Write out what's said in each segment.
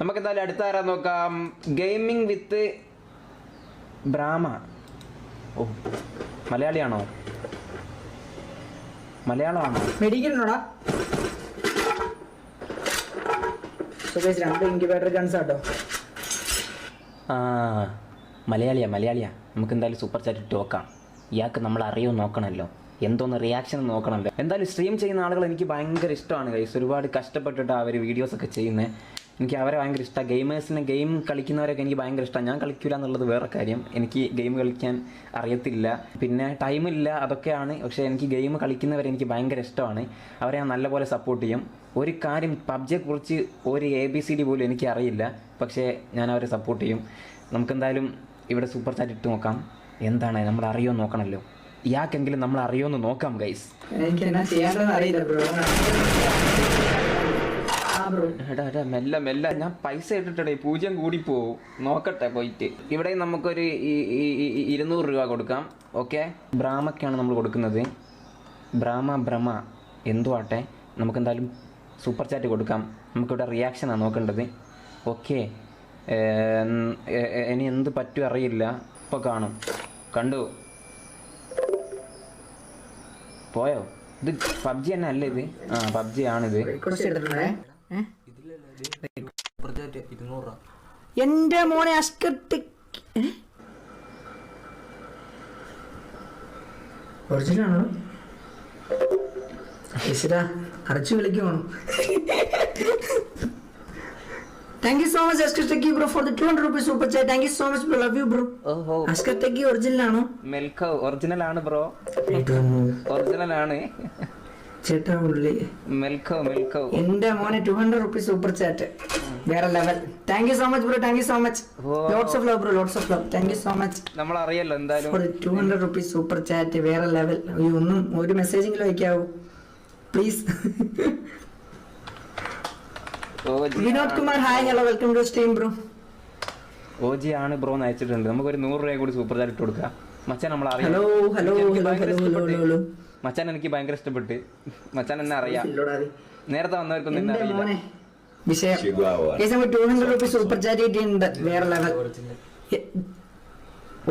നമുക്ക് എന്തായാലും അടുത്ത ആരാ നോക്കാം. ഗെയിമിംഗ് വിത്ത് ബ്രാമ ഓ മലയാളിയാണോ? മലയാളമാണോ? മെഡിക്കലിനോടാ? രണ്ട് ഇൻക്യുബേറ്റർ ഗൺസ് ആട്ടോ. ആ മലയാളിയാ മലയാളിയാ. നമുക്ക് എന്തായാലും സൂപ്പർ ചാറ്റ് ഇട്ട് നോക്കാം. ഇയാൾക്ക് നമ്മൾ അറിയോ നോക്കണമല്ലോ. എന്തോന്ന് റിയാക്ഷൻ നോക്കണമല്ലോ. എന്തായാലും സ്ട്രീം ചെയ്യുന്ന ആളുകൾ എനിക്ക് ഭയങ്കര ഇഷ്ടമാണ് കൈസ് ഒരുപാട് കഷ്ടപ്പെട്ടിട്ട് അവർ വീഡിയോസ് ഒക്കെ ചെയ്യുന്നത് എനിക്ക് അവരെ ഭയങ്കര ഇഷ്ടമാണ് ഗെയിമേഴ്സിനെ ഗെയിം കളിക്കുന്നവരൊക്കെ എനിക്ക് ഭയങ്കര ഇഷ്ടമാണ് ഞാൻ കളിക്കില്ല എന്നുള്ളത് വേറെ കാര്യം. എനിക്ക് ഗെയിം കളിക്കാൻ അറിയത്തില്ല. പിന്നെ ടൈമില്ല അതൊക്കെയാണ്. പക്ഷേ എനിക്ക് ഗെയിം കളിക്കുന്നവരെ എനിക്ക് ഭയങ്കര ഇഷ്ടമാണ്. അവരെ ഞാൻ നല്ലപോലെ സപ്പോർട്ട് ചെയ്യും. ഒരു കാര്യം പബ്ജിയെക്കുറിച്ച് ഒരു എ ബി സി ഡി പോലും എനിക്ക് അറിയില്ല. പക്ഷേ ഞാൻ അവരെ സപ്പോർട്ട് ചെയ്യും. നമുക്കെന്തായാലും ഇവിടെ സൂപ്പർ ചാറ്റ് ഇട്ട് നോക്കാം. എന്താണ്? നമ്മൾ അറിയോ നോക്കണമല്ലോ ഇയാൾക്കെങ്കിലും നമ്മൾ അറിയോന്ന് നോക്കാം ഗൈസ് എനിക്ക് എന്നാ ചെയ്യേണ്ടതെന്ന് അറിയില്ല ബ്രോ എടാ എടാ മെല്ലെ മെല്ലെ. ഞാൻ പൈസ ഇട്ടിട്ടേ പൂജ്യം കൂടി പോവും. നോക്കട്ടെ പോയിട്ട്. ഇവിടെ നമുക്കൊരു ഇരുന്നൂറ് രൂപ കൊടുക്കാം. ഓക്കെ? ബ്രാമക്കാണ് നമ്മൾ കൊടുക്കുന്നത്. ബ്രാമ ഭ്രമ എന്തു ആട്ടെ നമുക്കെന്തായാലും സൂപ്പർ ചാറ്റ് കൊടുക്കാം. നമുക്കിവിടെ റിയാക്ഷനാണ് നോക്കേണ്ടത്. ഓക്കെ. ഇനി എന്ത് പറ്റും അറിയില്ല. ഇപ്പോൾ കാണും. കണ്ടു? പോയോ? ഇത് പബ്ജി തന്നെ അല്ലേ ഇത്? ആ പബ്ജി ആണിത്. എന്റെ മോനെ അസ്കട്ട് ഒറിജിനാണോ അടച്ചു വിളിക്കുവാണോ? Thank you so much Askar techie bro for the two hundred rupees super chat thank you so much bro love you bro ഓഹോ. അസ്കർ ടെക്കി ഒറിജിനൽ ആണോ? മെൽക്കോ ഒറിജിനൽ ആണ് ബ്രോ ഒറിജിനൽ ആണ്. ചേട്ടാ ഉള്ളി. മിൽക്കോ മിൽക്കോ. എന്റെ മോനെ two hundred rupees super chat വേറെ level thank you so much bro thank you so much lots of love bro lots of love thank you so much നമ്മൾ അറിയല്ലോ എന്തായാലും. Two hundred rupees super chat വേറെ level ഒന്നും ഒരു മെസ്സേജെങ്കിലും അയക്കാവൂ. Please Vinod Kumar hi hello welcome to stream bro OG ആണ് bro എന്ന് അയച്ചിട്ടുണ്ട്. നമുക്കൊരു നൂറ് രൂപ കൂടി സൂപ്പർ ചാറ്റ് ഇട്ട് കൊടുക്കാം. മച്ചാൻ നമ്മൾ അറിയാം. ഹലോ ഹലോ എനിക്ക് ഹലോ ഭയങ്കര ഹലോ ഹലോ ഇഷ്ടപ്പെട്ട്. ഹലോ മച്ചാൻ എനിക്ക് ഭയങ്കര ഇഷ്ടപ്പെട്ട്. മച്ചാൻ എന്നെ അറിയാം. നേരത്തെ വന്നവർക്കൊന്നും എന്നെ അറിയില്ല. മോനെ. വിഷയം. Two hundred rupees super chat കിട്ടിയിട്ടുണ്ട്. വേറെ ലെവൽ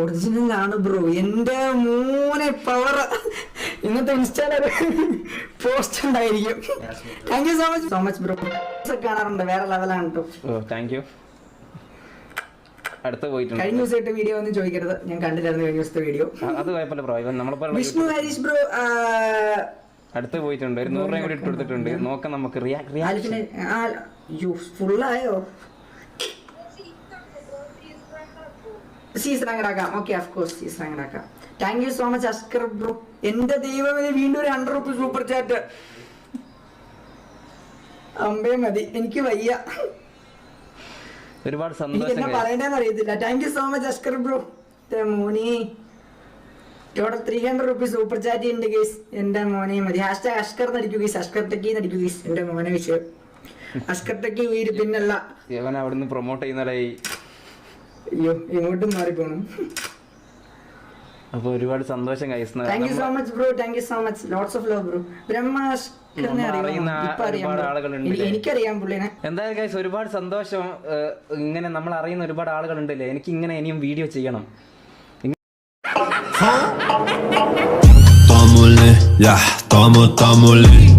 ഒറിജിനൽ ആണ് ബ്രോ എന്റെ മോനെ പവർ ഇന്നത്തെ ഇൻസ്റ്റാഗ്രാം പോസ്റ്റ് ഉണ്ടായിരിക്കും. Thank you so much so much bro കാണാറുണ്ട്. വേറെ ലെവലാണ് കേട്ടോ ഓ താങ്ക് യു അടുത്ത് പോയിട്ടുണ്ട്. കഴിഞ്ഞ ദിവസമായിട്ട് വീഡിയോ ഒന്നും ചോദിക്കരുത്. ഞാൻ കണ്ടില്ലായിരുന്നു കഴിഞ്ഞ ദിവസത്തെ വീഡിയോ അത് കുഴപ്പമില്ല ബ്രോ ഇവൻ നമ്മളെ വിഷ്ണു ഹരീഷ് ബ്രോ അടുത്ത് പോയിട്ടുണ്ട്. ഒരു നൂറ് രൂപ കൂടി ഇട്ട് കൊടുത്തിട്ടുണ്ട്. നോക്കാം നമുക്ക്. റിയാക്ട് ഫുള്ളായോ? സീസൺ അങ്ങടാക്കാം okay of course season അങ്ങടാക്കാം thank you so much Askar bro എന്റെ ദൈവമേ വീണ്ടും ഒരു ഹൺഡ്രഡ് റുപ്പീസ് സൂപ്പർ ചാറ്റ് അമ്പേ മതി. എനിക്ക് വയ്യ. ഒരുപാട് സന്തോഷം. പറയണ്ടെന്ന് അറിയത്തില്ല. Thank you so much Ashkar bro Moni. Total three hundred rupees super chat ഉണ്ട് ഗീസ് എന്റെ മോനെ. മതി. ഹാഷ്ടാഗ് അഷ്കർ നടിക്കൂ ഗീസ് അഷ്കർ തെക്കി നടിക്കൂ ഗീസ് എന്റെ മോനെ വിഷയം. അഷ്കർ തെക്കി വീര് പിന്നല്ല. ഇവൻ അവിടുന്ന് പ്രൊമോട്ട് ചെയ്യുന്നവരായി അയ്യോ ഇങ്ങോട്ടും മാറിപ്പോണം. അപ്പൊ ഒരുപാട് സന്തോഷം guys thank you so much bro thank you so much lots of love bro ബ്രഹ്മാഷ്കറിനെ എനിക്കറിയാം പുള്ളിനെ. എന്തായാലും ഒരുപാട് സന്തോഷം ഇങ്ങനെ നമ്മൾ അറിയുന്ന ഒരുപാട് ആളുകളുണ്ടല്ലേ എനിക്ക് ഇങ്ങനെ ഇനിയും വീഡിയോ ചെയ്യണം. Tómole, ya, tomo, tómole.